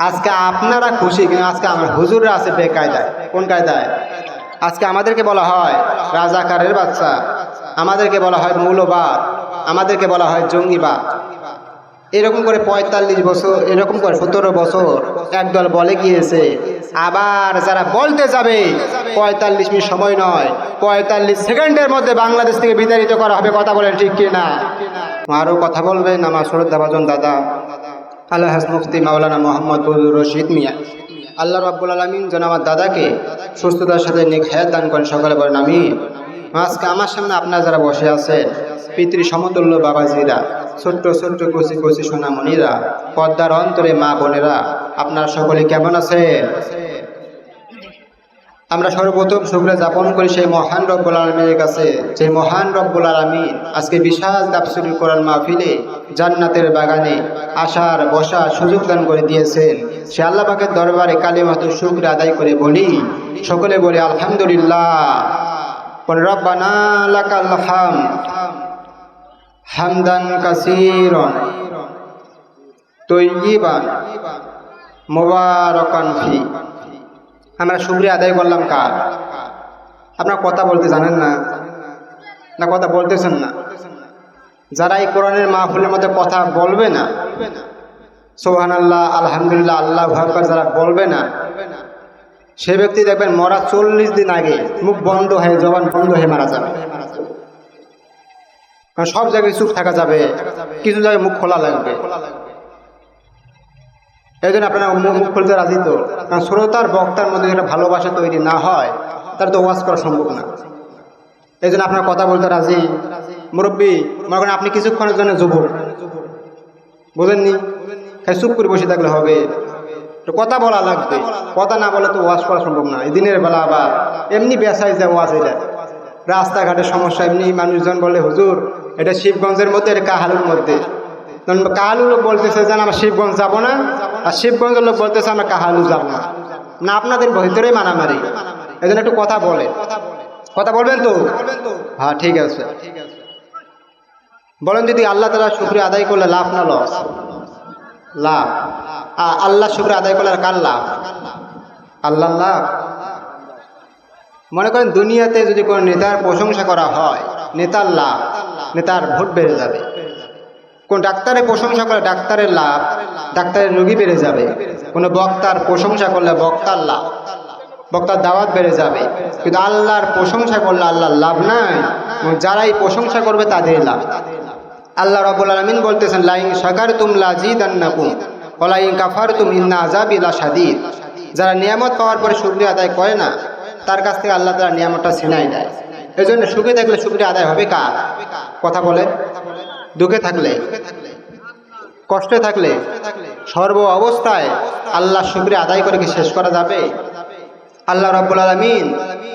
আজকে আপনারা খুশি কিন্তু আজকে আমার হুজুররা আছে বেকায়দায়। কোন কায়দায়? আজকে আমাদেরকে বলা হয় রাজাকারের বাচ্চা। আমাদেরকে বলা হয় মৌলবাদ। আমাদেরকে বলা হয় জঙ্গিবাদ। এরকম করে পঁয়তাল্লিশ বছর, এরকম করে সতেরো বছর একদল বলে গিয়েছে। আবার যারা বলতে যাবে, পঁয়তাল্লিশ মিনিট সময় নয়, পঁয়তাল্লিশ সেকেন্ডের মধ্যে বাংলাদেশ থেকে বিতাড়িত করা হবে, কথা বলেন ঠিক কি না আরও কথা বলবেন আমার শ্রদ্ধাভাজন দাদা। আল্লাহ মুফতি মাওলানা মোহাম্মদ রশিদ মিয়া। আল্লাহ রাব্বুল আলমিন যেন আমার দাদাকে সুস্থতার সাথে নিক হায়াত দান করেন, সকালে বলেন আমি আজকে আমার সামনে আপনার যারা বসে আছেন, পিতৃ সমতুল্য বাবাজিরা, ছোট্ট ছোট্ট কচি কচি সোনামণিরা পদ্মার অন্তরে মা বোনেরা, আপনারা সকলে কেমন আছেন? আমরা সর্বপ্রথম শুক্রে যাপন করি সেই মহান রব্বুল আলমীর কাছে। যে মহান রব্বুল আলমিন আজকে বিশাল তাপসুরি কোরআন মাহফিলে জান্নাতের বাগানে আসার, বসার সুযোগ দান করে দিয়েছেন। সে আল্লাহ পাকের দরবারে কালী মাত্র শুক্র আদায় করে বলি, সকলে বলে, আলহামদুলিল্লাহ। হামদান কাসীরন তৈয়িবান মুবারাকান ফি। আমরা শুক্রিয়া আদায় করলাম কার? আপনার কথা বলতে জানেন না। না, কথা বলতেছেন না। যারা এই কোরআনের মাহফিলের মধ্যে কথা বলবে না সোহান আল্লাহ আলহামদুলিল্লাহ, আল্লাহ ভয়কর যারা বলবে না, সে ব্যক্তি দেখবেন মরা চল্লিশ দিন আগে মুখ বন্ধ হয়ে, জবান বন্ধ হয়ে মারা যাবে। সব জায়গায় চুপ থাকা যাবে, কিছু জায়গায় মুখ খোলা লাগবে। এই জন্য আপনারা মুখ খুলতে রাজি তো। কারণ শ্রোতার বক্তার মধ্যে যেটা ভালোবাসা তৈরি না হয় তার তো ওয়াজ করা সম্ভব না। এই জন্য আপনার কথা বলতে রাজি। মুরব্বী, মনে করেন আপনি কিছুক্ষণের জন্য যুবক বোঝেননি খালি চুপ করে বসে থাকলে হবে। তো কথা বলা লাগবে। কথা না বলে তো ওয়াজ করা সম্ভব না। এই দিনের বেলা আবার এমনি বেসাই যায় ওয়াজ এটা। রাস্তাঘাটের সমস্যা, এমনি মানুষজন বলে, হুজুর, এটা শিবগঞ্জের মধ্যে, এটা কাহালুর মধ্যে? তখন কাহালু বলতেছে যে আমরা শিবগঞ্জ যাব না। আর শিবগঞ্জের লোক বলতেছে, আমরা কাহালু যাব না। না, আপনাদের ভিতরেই মারামারি। এই জন্য একটু কথা বলে। কথা বলবেন তো? হ্যাঁ ঠিক আছে। বলেন যদি আল্লাহ তালা শুক্রিয়া আদায় করলে লাভ না লস? লাভ। আল্লাহ শুক্রিয়া আদায় করলে কার লাভ? আল্লাহ লাভ। মনে করেন দুনিয়াতে যদি কোনো নেতার প্রশংসা করা হয়, নেতার লাভ, নেতার ভোট বেড়ে যাবে। কোন ডাক্তারের প্রশংসা করলে ডাক্তারের লাভ, ডাক্তারের রোগী বেড়ে যাবে। কোনো বক্তার প্রশংসা করলে বক্তার লাভ, বক্তার দাওয়াত বেড়ে যাবে। কিন্তু আল্লাহর প্রশংসা করলে আল্লাহর লাভ নাই যারাই প্রশংসা করবে তাদের লাভ। আল্লাহ রবুল আলমিন বলতেছেন, লাইন সাকার তুম লাজিদান্নাকুম ওলাইন কাফার তুম ইন্না আজাব সাদিদ যারা নিয়ামত পাওয়ার পরে শুক্রিয়া আদায় করে না, তার কাছ থেকে আল্লাহ তারা নিয়ামতটা ছিনাই দেয়। এই জন্য সুখে থাকলে শুক্রিয়া আদায় হবে কার? কথা বলে। দুঃখে থাকলে, কষ্টে থাকলে, সর্ব অবস্থায় আল্লাহ শুক্রিয়া আদায় করে কি শেষ করা যাবে? আল্লাহ রাব্বুল আলামিন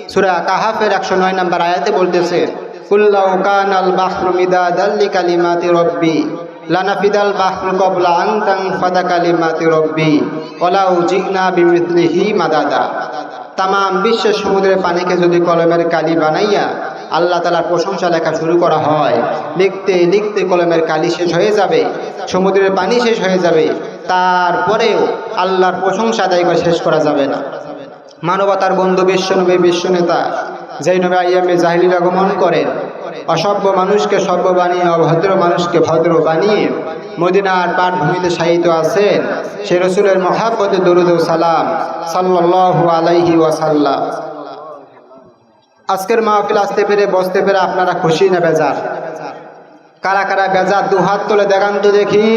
সূরা কাহাফের 109 নম্বর আয়াতে বলতেছে কুল্লাউ তামাম বিশ্বের সমুদ্রের পানিকে যদি কলমের কালি বানাইয়া আল্লাহ তালার প্রশংসা লেখা শুরু করা হয়। লিখতে লিখতে কলমের কালি শেষ হয়ে যাবে, সমুদ্রের পানি শেষ হয়ে যাবে, তারপরেও আল্লাহর প্রশংসা আদায় করে শেষ করা যাবে না। মানবতার বন্ধু বিশ্বনবী, বিশ্বনেতা যেই নবী আইয়ামে জাহিলির আগমন করেন। অসভ্য মানুষকে সভ্য বানিয়ে, অভদ্র মানুষকে ভদ্র বানিয়ে মদিনার পাঠভূমিতে সাহিত্য আছেন সে রসুলের মহাব্বতে দরুদ সালাম সাল্লাল্লাহু আলাইহি ওয়াসাল্লাম। আজকের মাহফিল আসতে পেরে, বসতে পেরে আপনারা খুশি না বেজার? কারা কারা বেজার? দু হাত তুলে দেখান তো দেখি।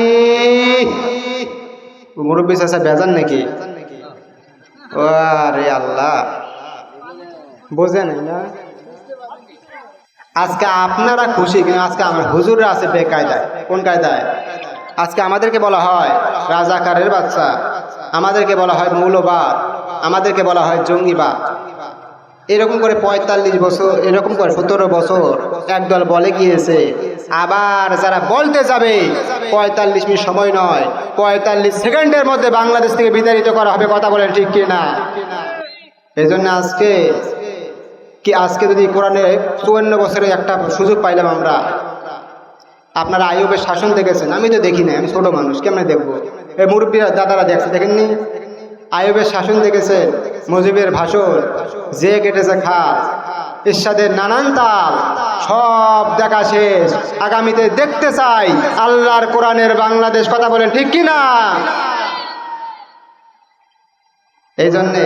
মুরব্বী চাষা বেজার নাকি? ও আরে আল্লাহ বোঝেন না? আজকে আপনারা খুশি কিন্তু আজকে আমার হুজুররা আছে বেকায়দায়। কোন কায়দায়? আজকে আমাদেরকে বলা হয় রাজাকারের বাচ্চা। আমাদেরকে বলা হয় মৌলবাদ। আমাদেরকে বলা হয় জঙ্গিবাদ। এরকম করে পঁয়তাল্লিশ বছর, এরকম করে সতেরো বছর একদল বলে গিয়েছে। আবার যারা বলতে যাবে, পঁয়তাল্লিশ মিনিট সময় নয়, পঁয়তাল্লিশ সেকেন্ডের মধ্যে বাংলাদেশ থেকে বিতাড়িত করা হবে কথা বলেন ঠিক কি না এই জন্য আজকে, কি আজকে যদি কোরআনে চুয়ান্ন বছরে একটা সুযোগ পাইলাম আমরা। আপনারা আইয়ুবের শাসন দেখেছেন? আমি তো দেখি না আমি ছোট মানুষ, কেমন দেখব? এই মুরব্বীরা, দাদারা দেখছে, দেখেননি? আইয়ুবের শাসন দেখেছেন মজিবের ভাষণ, যে কেটেছে খাস ইরশাদের নানান তাল, সব দেখা শেষ। আগামীতে দেখতে চাই আল্লাহর কোরআনের বাংলাদেশ কথা বলেন, ঠিক কি না? এই জন্যে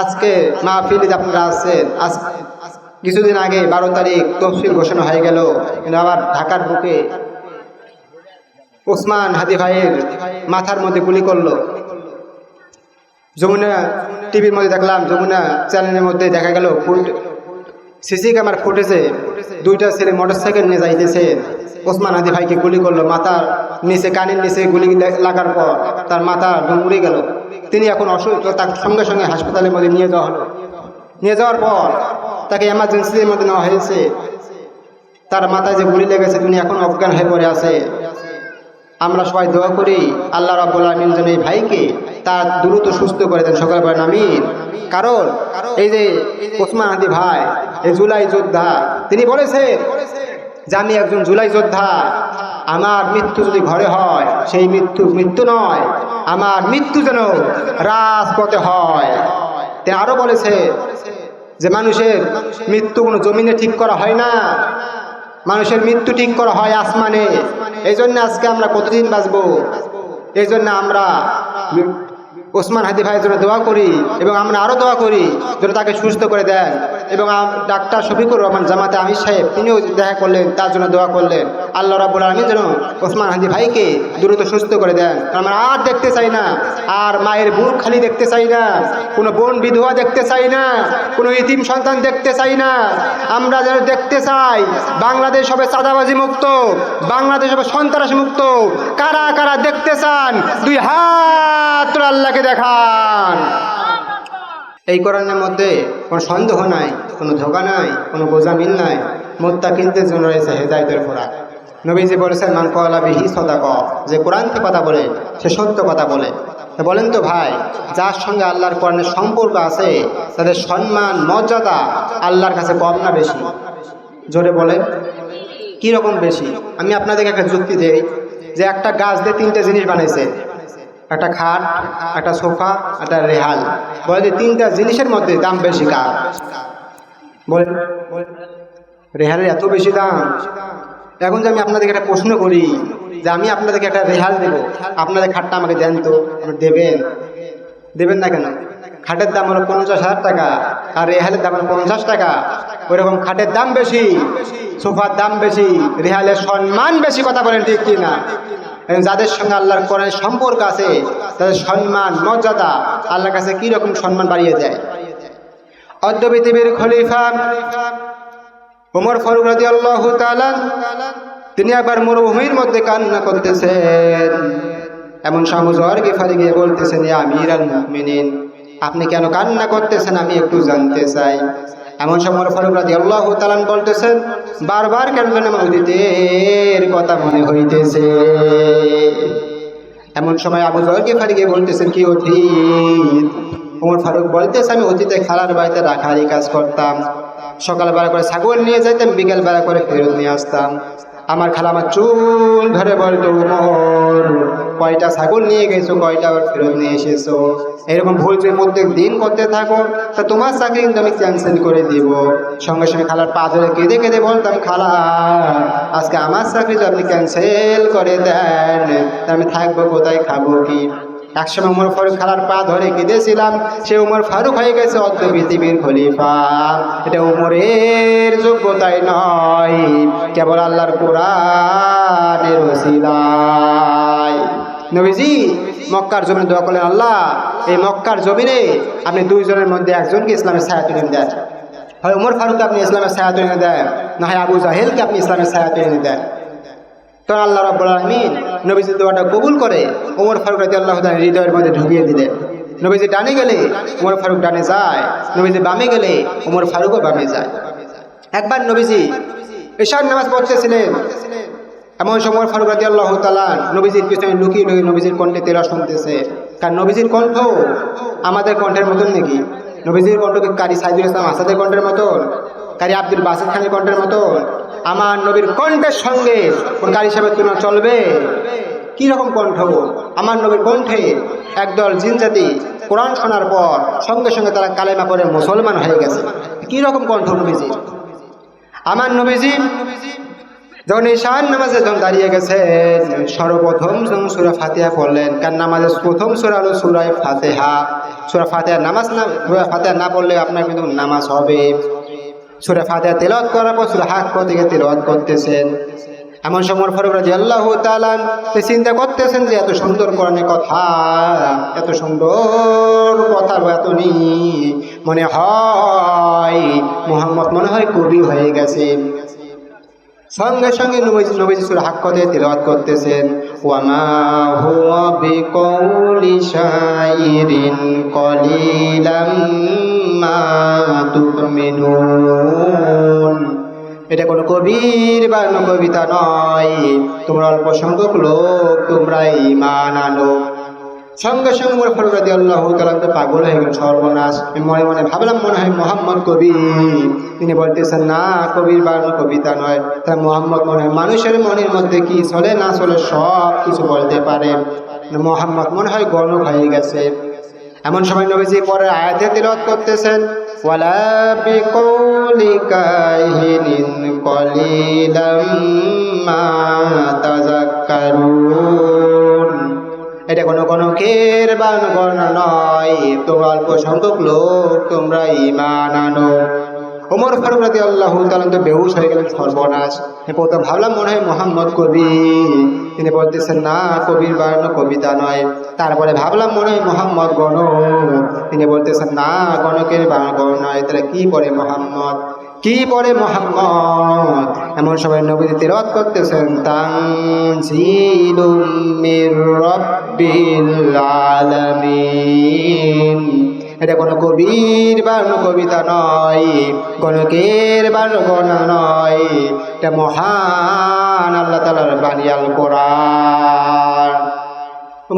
আজকে মাহফিল আপনারা আছেন কিছুদিন আগে বারো তারিখ তফসিল ঘোষণা হয়ে গেল, কিন্তু আবার ঢাকার বুকে ওসমান হাদি ভাইয়ের মাথার মধ্যে গুলি করল। যমুনা টিভির মধ্যে দেখলাম, যমুনা চ্যানেলের মধ্যে দেখা গেল সিসি ক্যামেরা ফুটেছে। দুইটা ছেলে মোটর সাইকেল নিয়ে যাইতেছে। ওসমান হাদি ভাইকে গুলি করল, মাথার নিচে, কানের নিচে গুলি লাগার পর তার মাথা ডুমুড়ে গেল। তিনি এখন অসুস্থ তার সঙ্গে সঙ্গে হাসপাতালের মধ্যে নিয়ে যাওয়া হলো। নিয়ে যাওয়ার পর তাকে এমার্জেন্সির মধ্যে নেওয়া হয়েছে। তার মাথায় যে গুলি লেগেছে, তিনি এখন অজ্ঞান হয়ে পড়ে আছে। আমরা সবাই দোয়া করি আল্লাহ রাবুল আলমিন যেন এই ভাইকে তার দ্রুত সুস্থ করে দেন। সকাল বলেন আমিন। কারণ এই যে ওসমান আদি ভাই, এই জুলাই যোদ্ধা, তিনি বলেছে যে আমি একজন জুলাই যোদ্ধা, আমার মৃত্যু যদি ঘরে হয়, সেই মৃত্যু মৃত্যু নয়, আমার মৃত্যু যেন রাজপথে হয়। তিনি আরও বলেছে যে মানুষের মৃত্যু কোনো জমিনে ঠিক করা হয় না। মানুষের মৃত্যু ঠিক করা হয় আসমানে। এই জন্য আজকে আমরা কতদিন বাঁচবো? এই জন্য আমরা ওসমান হাদি ভাইয়ের জন্য দোয়া করি এবং আমরা আরও দোয়া করি যেন তাকে সুস্থ করে দেন এবং ডাক্তার শফিকুর রহমান জামাতে আমির সাহেব, তিনিও দেখা করলেন, তার জন্য দোয়া করলেন। আল্লাহ রাবুল আলমী যেন ওসমান হাদি ভাইকে দ্রুত সুস্থ করে দেন। আমরা আর দেখতে চাই না, আর মায়ের বুক খালি দেখতে চাই না, কোনো বোন বিধবা দেখতে চাই না, কোনো ইতিম সন্তান দেখতে চাই না। আমরা যেন দেখতে চাই, বাংলাদেশ হবে চাঁদাবাজি মুক্ত, বাংলাদেশ হবে সন্ত্রাসী মুক্ত। কারা কারা দেখতে চান, দুই হাত আল্লাহকে দেখান। এই কোরআনের মধ্যে কোনো সন্দেহ নাই, কোনো ধোকা নাই, কোনো গোজামিল নাই। মোত্তা কিনতে জন্য রয়েছে হেদায়তের খোরাক নবীজি বলেছেন, মান বিহি সদাক যে কোরআন থেকে কথা বলে, সে সত্য কথা বলে। বলেন তো ভাই, যার সঙ্গে আল্লাহর কোরআনের সম্পর্ক আছে, তাদের সম্মান, মর্যাদা আল্লাহর কাছে কম না বেশি? জোরে বলেন। কি রকম বেশি? আমি আপনাদেরকে একটা যুক্তি দেই, যে একটা গাছ দিয়ে তিনটে জিনিস বানাইছে। একটা খাট, একটা সোফা, একটা রেহাল। বলে যে তিনটা জিনিসের মধ্যে দাম বেশি কার? বলেন রেহালের এত বেশি দাম? এখন যে আমি আপনাদেরকে একটা প্রশ্ন করি, যে আমি আপনাদেরকে একটা রেহাল দেবো। আপনাদের খাটটা আমাকে দেন তো দেবেন। দেবেন না কেন? খাটের দাম হলো পঞ্চাশ হাজার টাকা, আর রেহালের দাম হলো পঞ্চাশ টাকা। ওইরকম খাটের দাম বেশি, সোফার দাম বেশি, রেহালের সম্মান বেশি, কথা বলেন ঠিক কি না এবং যাদের সঙ্গে আল্লাহর কোরআনের সম্পর্ক আছে, তাদের সম্মান, মর্যাদা আল্লাহর কাছে কি রকম সম্মান বাড়িয়ে দেয়? অদ্য পৃথিবীর খলিফা উমর ফারুক রাজি আল্লাহ তিনি একবার মরুভূমির মধ্যে কান্না করতেছেন। এমন সমুজর গিফারি গিয়ে বলতেছেন আমির আপনি কেন কান্না করতেছেন? আমি একটু জানতে চাই। এমন সময় ফারুক রাজি আল্লাহ তালান বলতেছেন, বারবার কেন যেন কথা মনে হইতেছে। এমন সময় আবু জয়কে ফারিকে বলতেছেন, কি অতীত? ওমর ফারুক বলতেছে, আমি অতীতে খালার বাড়িতে রাখারি কাজ করতাম। সকালবেলা করে ছাগল নিয়ে যাইতাম, বিকেলবেলা করে ফেরত নিয়ে আসতাম। আমার খালা আমার চুল ধরে বলতো, উমর, কয়টা ছাগল নিয়ে গেছো, কয়টা ফেরত নিয়ে এসেছ? এরকম ভুল তুমি প্রত্যেক দিন করতে থাকো, তা তোমার চাকরি কিন্তু আমি ক্যান্সেল করে দিব। সঙ্গে সঙ্গে খালার পা ধরে কেঁদে কেঁদে বলতাম, খালা, আজকে আমার চাকরি তো আপনি ক্যান্সেল করে দেন আমি থাকব কোথায়, খাব কি? একসময় উমর ফারুক খালার পা ধরে কেঁদেছিলাম, সে উমর ফারুক হয়ে গেছে অর্ধ পৃথিবীর খলিফা। এটা উমরের যোগ্যতাই নয়, কেবল আল্লাহর কোরআনের নবীজি, মক্কার জমিনে দোয়া করলেন, আল্লাহ, এই মক্কার জমিনে আপনি দুইজনের মধ্যে একজনকে ইসলামের ছায়া তুলে দেন। হয় উমর ফারুককে আপনি ইসলামের ছায়া তুলে দেন, না হয় আবু জাহেলকে আপনি ইসলামের ছায়া তুলে দেন। তখন আল্লাহ রাব্বুল আলমিন নবীজি দোয়াটা কবুল করে, ওমর ফারুক রাজি আল্লাহ হৃদয়ের মধ্যে ঢুকিয়ে দিলেন। নবীজি ডানে গেলে, ওমর ফারুক ডানে যায়। নবীজি বামে গেলে, ওমর ফারুকও বামে যায়। একবার নবীজি ঈশার নামাজ পড়তেছিলেন। এমন সময় ফারুক রাজি আল্লাহ তালা নবীজির পিছনে লুকিয়ে লুকিয়ে নবীজির কণ্ঠে তেরা শুনতেছে। কারণ নবীজির কণ্ঠ আমাদের কণ্ঠের মতন নাকি? নবীজির কণ্ঠ কি কারি সাইদুল ইসলাম আসাদের কণ্ঠের মতন? কারি আব্দুল বাসিদ খানের কণ্ঠের মতন? আমার নবীর কণ্ঠের সঙ্গে গাড়ি সাহেবের তুলনা চলবে? কি রকম কণ্ঠ? আমার নবীর কণ্ঠে একদল জিনজাতি কোরআন শোনার পর সঙ্গে সঙ্গে তারা কালেমা করে মুসলমান হয়ে গেছে। কি রকম কণ্ঠ নবীজি আমার নবীজি যখন ঈশান নামাজে যখন দাঁড়িয়ে গেছেন, সর্বপ্রথম যখন সুরা ফাতিহা পড়লেন কারণ নামাজের প্রথম সুরা হলো সুরায় ফাতেহা। সুরা ফাতেহা নামাজ না, সুরা ফাতেহা না পড়লে আপনার কিন্তু নামাজ হবে। সুরা ফাতেহা তেলাওয়াত করার পর সুরা হাক থেকে তেলাওয়াত করতেছেন। এমন সময় ফরক রাজি আল্লাহ তালান চিন্তা করতেছেন যে এত সুন্দর কোরআনের কথা, এত সুন্দর কথা এত নি মনে হয় মোহাম্মদ মনে হয় কবি হয়ে গেছে। সঙ্গে সঙ্গে নবীজি নবীজি সুর হাক্কতে তিলাওয়াত করতেছেন। ওয়ামা হুয়া বিকৌলি কলিলাম এটা কোনো কবির বা কবিতা নয়। তোমরা অল্প সংখ্যক লোক, তোমরা ইমান আনো সঙ্গে সঙ্গে মোর আল্লাহ তালাম তো পাগল হয়ে গেল সর্বনাশ। মনে মনে ভাবলাম, মনে হয় মোহাম্মদ কবি তিনি বলতেছেন, না, কবির বা কোনো কবিতা নয়। তাই মোহাম্মদ মনে হয় মানুষের মনের মধ্যে কি চলে, না চলে সব কিছু বলতে পারে। মোহাম্মদ মনে হয় গণক হয়ে গেছে। এমন সময় নবীজি পরে আয়াতে তিলত করতেছেন এটা কোনো কোনো খের বা গণনা নয়, তো অল্প সংখ্যক লোক তোমরা ইমান আনো। ওমর ফারুক রাজি আল্লাহ তালাম তো হয়ে গেলেন সর্বনাশ। প্রথম ভাবলাম মনে হয় মোহাম্মদ কবি। তিনি বলতেছেন, না, কবির বানানো কবিতা নয়। তারপরে ভাবলাম মনে হয় মোহাম্মদ গণ তিনি বলতেছেন, না, গণকের গণ নয়। তাহলে কি পড়ে মোহাম্মদ? কি পড়ে মোহাম্মদ? এমন সবাই নবীজি তিরত করতেছেন আলামিন। এটা কোনো কবির বা কোনো কবিতা নয় গণকের বা গণা নয়, এটা মহান আল্লাহ তালার বানিয়াল কোরআন।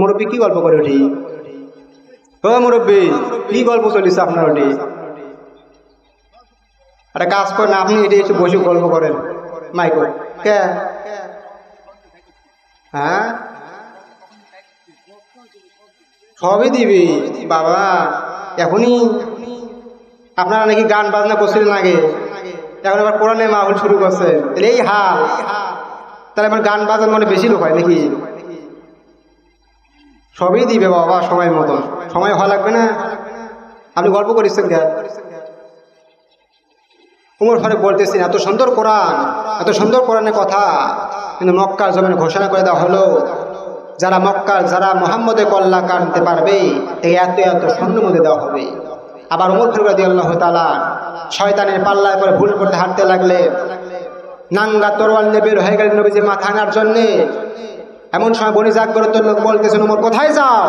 মুরব্বী, কি গল্প করে ওঠি ও মুরব্বী, কি গল্প চলিছে আপনার ওটি? একটা কাজ করেন, আপনি এটি একটু বসে গল্প করেন। মাইকো কে? হ্যাঁ? সবই দিবি। বাবা। এখনই আপনারা নাকি গান বাজনা করছিলেন আগে। এখন আবার কোরআনে মাহুল শুরু করছে। এই হাল। তাহলে আমার গান বাজার মনে বেশি লোক হয় নাকি? সবই দিবে বাবা, সময় মতন সময় হওয়া লাগবে না। আপনি গল্প করেছেন কে উমর ফারুক বলতেছেন, এত সুন্দর কোরআন, এত সুন্দর কোরআনের কথা। কিন্তু মক্কার জমিনে ঘোষণা করে দেওয়া হলো যারা মক্কার, যারা মোহাম্মদে কল্লা কানতে পারবে, এই এত এত স্বর্ণ মধ্যে দেওয়া হবে। আবার উমর রাজি আল্লাহ তালা শয়তানের পাল্লায় করে ভুল করতে হাঁটতে লাগলে, নাঙ্গা তরোয়াল নিয়ে বের হয়ে গেলেন নবীজি মাথা আনার জন্যে। এমন সময় বনি জাগ্রত লোক বলতেছেন, উমর, কোথায় যাও?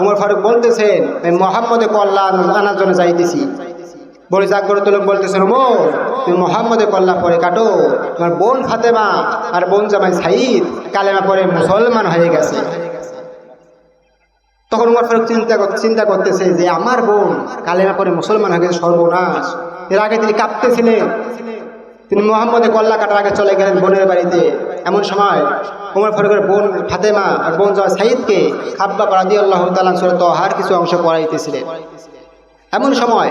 উমর ফারুক বলতেছেন, আমি মোহাম্মদে কল্লা আনার জন্য যাইতেছি। বলে জাগ্রত লোক বলতেছেন উমর তুমি মোহাম্মদে কল্লা পরে কাটো। তোমার বোন ফাতেমা আর বোন জামাই সাইদ কালেমা পরে মুসলমান হয়ে গেছে। তখন উমর ফারুক চিন্তা চিন্তা করতেছে যে, আমার বোন কালেমা পরে মুসলমান হয়ে গেছে, সর্বনাশ। এর আগে তিনি কাঁপতেছিলেন। তিনি মোহাম্মদে কল্লা কাটার আগে চলে গেলেন বোনের বাড়িতে। এমন সময় উমর ফারুকের বোন ফাতেমা আর বোন জামাই সাইদকে খাব্বা পারাদি আল্লাহ তালান সুরে তহার কিছু অংশ পড়াইতেছিলেন। এমন সময়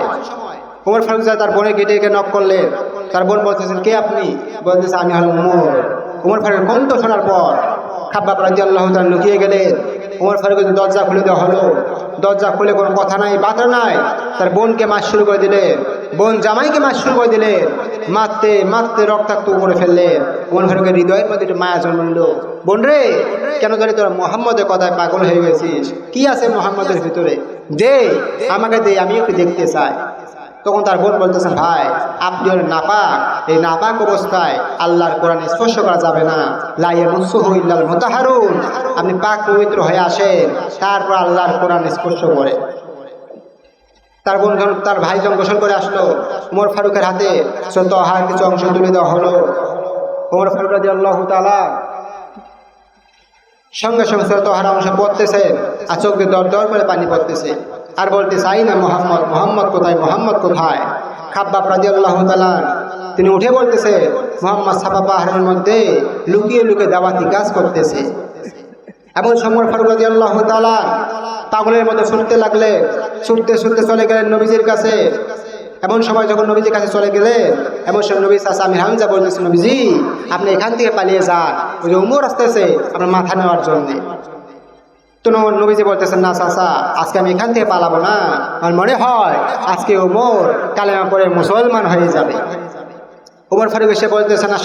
উমর ফারুক তার বোনের গেটে গিয়ে নক করলে, তার বোন বলতেছেন কে আপনি? বলতেছে, আমি হলাম উমর। উমর ফারুকের কণ্ঠ শোনার পর খাব্বা রাজি আল্লাহ তার লুকিয়ে গেলেন। উমর ফারুকের দরজা খুলে দেওয়া হলো। দরজা খুলে কোনো কথা নাই বাতা নাই। তার বোনকে মাছ শুরু করে দিলেন বোন জামাইকে মাছ শুরু করে দিলেন মারতে মারতে রক্তাক্ত করে ফেললেন উমর ফারুকের হৃদয়ের মধ্যে একটু মায়া জন্মল বোন রে, কেন জানি তোরা মোহাম্মদের কথায় পাগল হয়ে গেছিস। কি আছে মোহাম্মদের ভিতরে? দে, আমাকে দে, আমি একটু দেখতে চাই। তখন তার বোন বলতেছে, ভাই, আপনি হলেন নাপাক। এই নাপাক অবস্থায় আল্লাহর কোরআন স্পর্শ করা যাবে না। লাইয়ে মুসুহ ইল্লাল মোতাহারুন। আপনি পাক পবিত্র হয়ে আসেন। তারপর আল্লাহর কোরআন স্পর্শ করে। তার বোন তার ভাই যখন গোসল করে আসলো উমর ফারুকের হাতে সত্য আহার কিছু অংশ তুলে দেওয়া হলো। উমর ফারুক রাজি আল্লাহ তালা সঙ্গে সঙ্গে সত্য আহার অংশ পড়তেছে আর চোখ দর দর করে পানি পড়তেছে। আর বলতে চাই না মোহাম্মদ মোহাম্মদ কোথায় মোহাম্মদ কোথায়? খাব্বাব রাজি আল্লাহ তালা তিনি উঠে বলতেছে, মোহাম্মদ সাফা পাহাড়ের মধ্যে লুকিয়ে লুকিয়ে দাওয়াতি কাজ করতেছে। এমন সময় ফারুক রাজি আল্লাহ তালা পাগলের মধ্যে শুনতে লাগলে, ছুটতে ছুটতে চলে গেলেন নবীজির কাছে। এমন সময় যখন নবীজির কাছে চলে গেলে এমন সময় নবী চাষা আমি হামজা বলতেছে, নবীজি, আপনি এখান থেকে পালিয়ে যান। ওই যে উমর আসতেছে আপনার মাথা নেওয়ার জন্যে। তো ন- নবীজি বলতেছেন, না চাষা আজকে আমি এখান থেকে পালাবো না। আমার মনে হয় আজকে ওমর কালেমা পরে মুসলমান হয়ে যাবে। ওমর ফারুক এসে বলতেছেন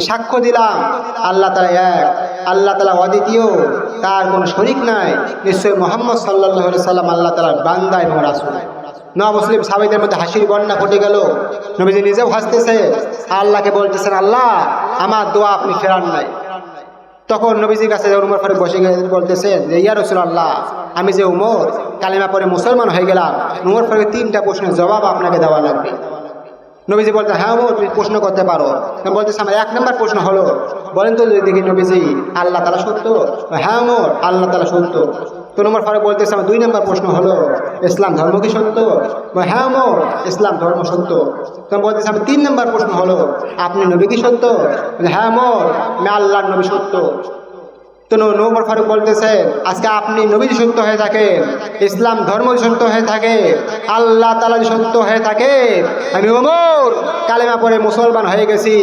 সাক্ষ্য দিলাম, আল্লাহ তাআলা এক। আল্লাহ তাআলা অদ্বিতীয়। তার কোনো শরীক নাই। নিশ্চয় মোহাম্মদ সাল্লাল্লাহু সাল্লাম আল্লাহ তাআলার বান্দা এবং রাসূল। নয়া মুসলিম সাহাবীদের মধ্যে হাসির বন্যা ফুটে গেল। নবীজি নিজেও হাসতেছে। আল্লাহকে বলতেছেন, আল্লাহ আমার দোয়া আপনি ফেরান নাই। তখন নবীজির কাছে উমর ফারুক বসে বলতেছেন যে, ইয়া রসুল আল্লাহ আমি যে উমর, কালিমা পরে মুসলমান হয়ে গেলাম। উমর ফারুকের তিনটা প্রশ্নের জবাব আপনাকে দেওয়া লাগবে। নবীজি বলতে হ্যাঁ উমর, তুমি প্রশ্ন করতে পারো। বলতেছি, আমার এক নম্বর প্রশ্ন হলো, বলেন তো যদি দেখি নবীজি, আল্লাহ তালা সত্য? হ্যাঁ উমর, আল্লাহ তালা সত্য। তো নম্বর ফারুক বলতেছে, আমার দুই নম্বর প্রশ্ন হলো, ইসলাম ধর্ম কি সত্য? হ্যাঁ মো ইসলাম ধর্ম সত্য। তখন বলতেছে, আমার তিন নম্বর প্রশ্ন হলো, আপনি নবী কি সত্য? হ্যাঁ মোর আমি আল্লাহর নবী সত্য। তো নৌমর ফারুক বলতেছে, আজকে আপনি নবী সত্য হয়ে থাকে, ইসলাম ধর্ম সত্য হয়ে থাকে, আল্লাহ তালা সত্য হয়ে থাকে। আমি ওমর, কালেমা পরে মুসলমান হয়ে গেছি,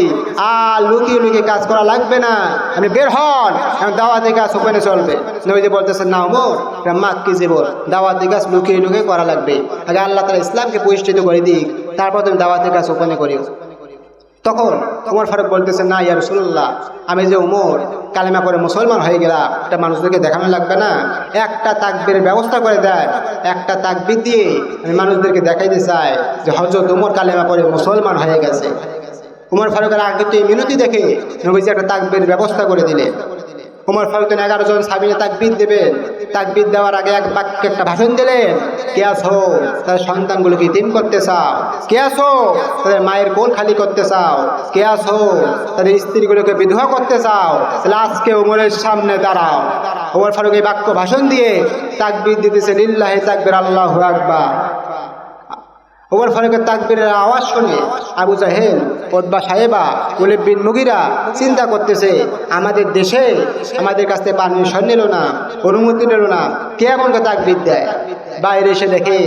আর লুকিয়ে লুকিয়ে কাজ করা লাগবে না। আপনি বের হন আমি দাওয়াতি কাজ ওপেনে চলবে। নবীজি বলতেছেন না ওমর মাক কি জীবন? দাওয়াতি কাজ লুকিয়ে লুকিয়ে করা লাগবে। আগে আল্লাহ তালা ইসলামকে প্রতিষ্ঠিত করে দিক, তারপর তুমি দাওয়াতি কাজ ওপেনে করিও। তখন উমর ফারুক বলতেছে, না, ইয়া রসুল্লাহ আমি যে উমর, কালেমা করে মুসলমান হয়ে গেলাম, একটা মানুষদেরকে দেখানো লাগবে না। একটা তাকবির ব্যবস্থা করে দেয় একটা তাকবির দিয়ে আমি মানুষদেরকে দেখাইতে চাই যে হজরত উমর কালেমা করে মুসলমান হয়ে গেছে। উমর ফারুকের আগে তো এই মিনতি দেখে নবীজি একটা তাকবির ব্যবস্থা করে দিলে উমর ফারুক তিনি এগারো জন সাবিনে তাকবির দেবেন তাকবির দেওয়ার আগে এক বাক্যে একটা ভাষণ দিলেন কে আসো তাদের সন্তানগুলোকে ইতিম করতে চাও? কে আসো তাদের মায়ের কোল খালি করতে চাও? কে আসো তাদের স্ত্রীগুলোকে বিধবা করতে চাও? তাহলে আজকে উমরের সামনে দাঁড়াও। উমর ফারুক এই বাক্য ভাষণ দিয়ে তাকবির দিতেছে, লিল্লাহে তাকবির, আল্লাহ আকবার। ওমর ফারুকের তাকবীরের আওয়াজ শুনে আবু জাহেল ওদবা সাহেবা উলিব বিন মুগিরা চিন্তা করতেছে, আমাদের দেশে আমাদের কাছে পারমিশন নিল না, অনুমতি নিল না, কে এমনকে তাকবির দেয়? বাইরে এসে দেখে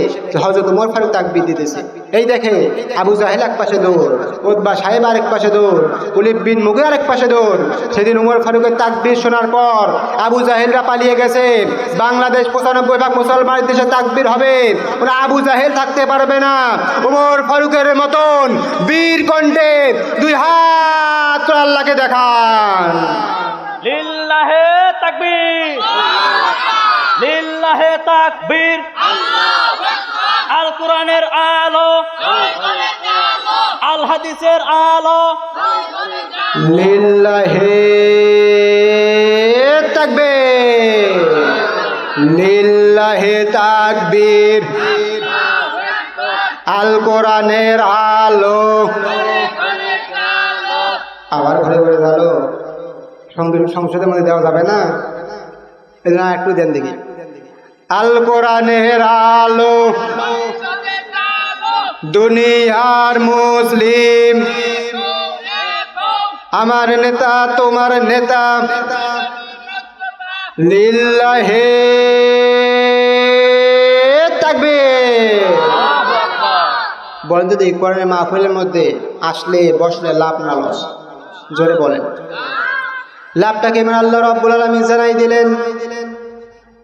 হজরত উমর ফারুক তাকবির দিতেছে। এই দেখে আবু জাহেল এক পাশে দৌড় ওদবা সাহেব আরেক পাশে দৌড় উলিব বিন মুগির আরেক পাশে দৌড়। সেদিন উমর ফারুকের তাকবির শোনার পর আবু জাহেলরা পালিয়ে গেছে। বাংলাদেশ পঁচানব্বই ভাগ মুসলমানের দেশে তাকবির হবে। ওরা আবু জাহেল থাকতে পারবে না। উমর ফারুকের মতন বীর কণ্ঠে দুই হাত আল্লাহকে দেখান। লিল্লাহে তাকবীর। লিল্লাহে তাকবীর। আল কোরআনের আলো। আল হাদিসের আলো। লিল্লাহে তাকবীর। লিল্লাহে তাকবীর। আল কোরআনের আলো। আবার ঘরে ঘরে গেলো সংসদের মধ্যে দেওয়া যাবে না? একটু দেন দেখি। আল কোরআনের আলো। দুনিয়ার মুসলিম। আমার নেতা, তোমার নেতা। লিল্লাহে। থাকবে বলেন যদি কোরআনের মাহফিলের মধ্যে আসলে বসলে লাভ না লস? জোরে বলেন। লাভটাকে এবার আল্লাহ রব্বুল আলমী জানাই দিলেন।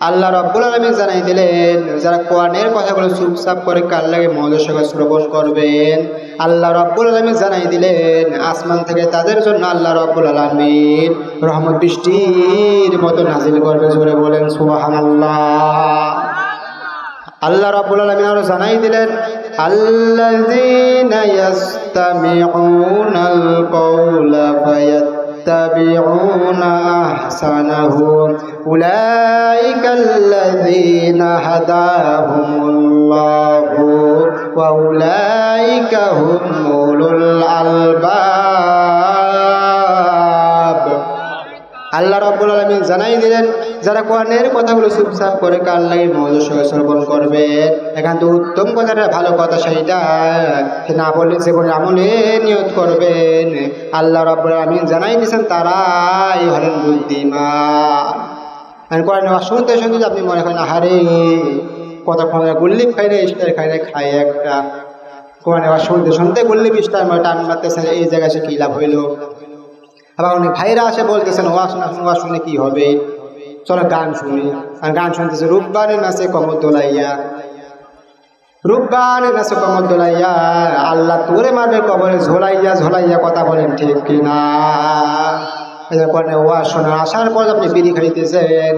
আল্লাহ রব্বুল আলমী জানাই দিলেন, যারা কোরআনের কথাগুলো চুপচাপ করে কার লাগে সহকারে শ্রবণ করবেন, আল্লাহ রব্বুল আলমী জানাই দিলেন, আসমান থেকে তাদের জন্য আল্লাহ রব্বুল আলমীর রহমত বৃষ্টির মতো নাজিল করবে, জোরে বলেন সুবাহান আল্লাহ আল্লাহ রাব্বুল আলামিন আরও জানাই দিলেন কওলা يتبعون أحسنه. أولئك الذين هداهم الله وأولئك هم أولو الألباب. আল্লাহ রাব্বুল আলামিন জানাই দিলেন, যারা কোরআনের কথাগুলো চুপচাপ করে কাল লাগে মজুর সঙ্গে শ্রবণ করবে, এখান তো উত্তম কথাটা, ভালো কথা সেইটা না বললে জীবনে আমলে নিয়ত করবেন। আল্লাহ রাব্বুল আলামিন জানাই দিয়েছেন, তারাই হলেন বুদ্ধিমান। কোরআন শুনতে শুনতে আপনি মনে করেন, আহারে কতক্ষণ গুল্লি খাই না ইস্টার খাই না খাই একটা কোরআন শুনতে শুনতে গুল্লি মানে টান মারতেছেন, এই জায়গায় সে কী লাভ হইল? আবার অনেক ভাইরা আসে বলতেছেন ওয়াজ শোনা, ওয়া শুনে কি হবে? চলো গান শুনি। আর গান শুনতেছে রূপবানে নাচে কমর দোলাইয়া রূপবানে নাচে কমর দোলাইয়া, আল্লাহ তোরে মারবে কবরে, ঝোলাইয়া ঝোলাইয়া কথা বলেন ঠিক কিনা? এরপরে ওয়াজ শোনা, আসার পর আপনি বিড়ি খাইতেছেন।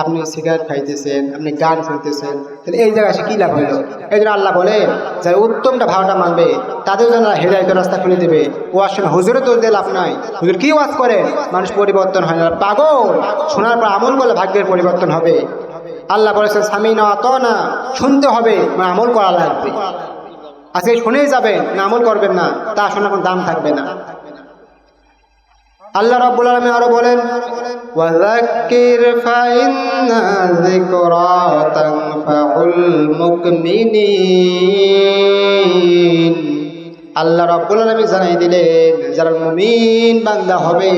আপনি সিগারেট খাইতেছেন, আপনি গান শুনতেছেন, তাহলে এই জায়গায় সে কী লাভ হইল? এই জন্য আল্লাহ বলে, যারা উত্তমটা ভাওটা মানবে, তাদের জন্য হেদায়তের রাস্তা খুলে দেবে। ওয়াজ শোনা হুজুরে তো লাভ নাই। হুজুর কি ওয়াজ করে? মানুষ পরিবর্তন হয় না। পাগল! শোনার পর আমল করলে ভাগ্যের পরিবর্তন হবে। আল্লাহ বলেছেন স্বামী না অত না শুনতে হবে মানে আমল করা লাগবে। আজকে শুনেই যাবেন, না আমল করবেন না, তা শোনার কোনো দাম থাকবে না। আল্লাহ রাব্বুল আলামিন আরও বলেন আল্লাহ রাব্বুল আলামিন জানাই দিলেন, যারা মুমিন বান্দা হবে,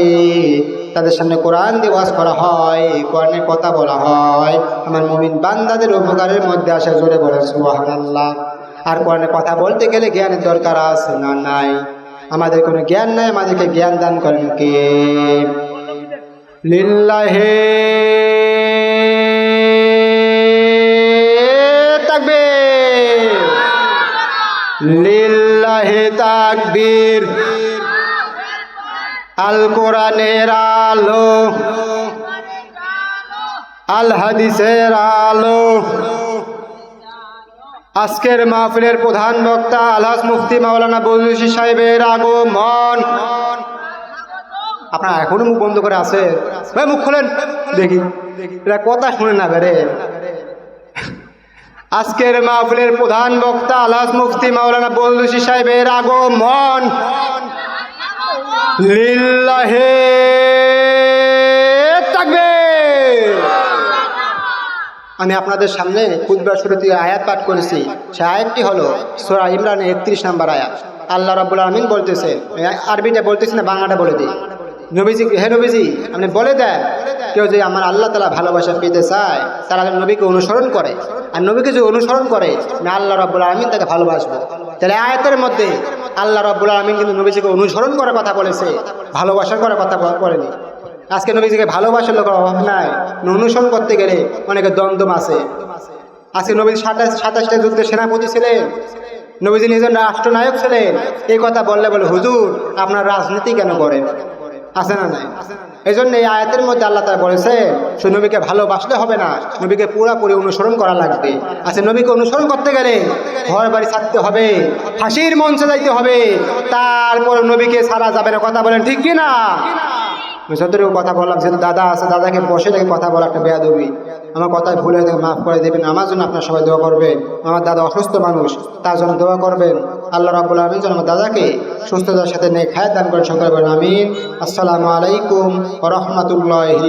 তাদের সামনে কোরআন ওয়াজ করা হয়, কোরআনের কথা বলা হয়। আমার মুমিন বান্দাদের উপকারের মধ্যে আসে, জোরে বলে সুবহানাল্লাহ। আর কোরআনের কথা বলতে গেলে জ্ঞানের দরকার আছে না নাই? আমাদের কোনো জ্ঞান নাই, আমাদেরকে জ্ঞান দান করেন কে? লিল্লাহে। তাকবে লিল্লাহে তাকবীর। আল কোরআনের আলো। আল হাদিসের আলো। আজকের মাহফিলের প্রধান বক্তা আলহাস মুফতি মাওলানা বজলুসি সাহেবের আগমন। আপনার এখনও মুখ বন্ধ করে আছে? ভাই মুখ খোলেন। দেখি। এরা কথা শুনে না বেরে আজকের মাহফিলের প্রধান বক্তা আলহাস মুফতি মাওলানা বজলুসি সাহেবের আগমন। লিল্লাহে তাকবীর আমি আপনাদের সামনে খুদবার শুরুতে আয়াত পাঠ করেছি। সে আয়াতটি হলো সোরা ইমরানের একত্রিশ নাম্বার আয়াত। আল্লাহ রাবুল আলমিন বলতেছে আরবিটা বলতেছে না, বাংলাটা বলে দিই। নবীজি, হে নবীজি, আপনি বলে দেন, কেউ যদি আমার আল্লাহ তালা ভালোবাসা পেতে চায় তারা নবীকে অনুসরণ করে। আর নবীকে যদি অনুসরণ করে, আমি আল্লাহ রাবুল আলমিন তাকে ভালোবাসবো। তাহলে আয়াতের মধ্যে আল্লাহ রাবুল আলমিন কিন্তু নবীজিকে অনুসরণ করার কথা বলেছে, ভালোবাসা করার কথা বলেনি। আজকে নবীজিকে ভালোবাসার লোকের অভাব নাই। অনুসরণ করতে গেলে অনেকে দ্বন্দ্ব আছে আজকে নবী সাতাশ সাতাশটা যুদ্ধের সেনাপতি ছিলেন। নবীজি নিজের রাষ্ট্রনায়ক ছিলেন। এই কথা বললে বলে, হুজুর, আপনার রাজনীতি কেন করেন? আছে না নাই? এই জন্য এই আয়াতের মধ্যে আল্লাহ তারা বলেছে, সে নবীকে ভালোবাসলে হবে না। নবীকে পুরোপুরি অনুসরণ করা লাগবে। আচ্ছা নবীকে অনুসরণ করতে গেলে ঘর বাড়ি ছাড়তে হবে, ফাঁসির মঞ্চে যাইতে হবে। তারপর নবীকে সারা যাবে না। কথা বলেন ঠিক কি না যতটুকু কথা বললাম, যেহেতু দাদা আছে, দাদাকে বসে থেকে কথা বলা একটা বেয়া বেয়াদবি। আমার কথায় ভুলে মাফ করে দেবেন। আমার জন্য আপনার সবাই দোয়া করবেন। আমার দাদা অসুস্থ মানুষ, তার জন্য দোয়া করবেন। আল্লাহ রাবুল আলমিন যেন আমার দাদাকে সুস্থতার সাথে নিয়ে খায় দান করে সকাল আমিন। আসসালামু আলাইকুম রহমতুল্লাহি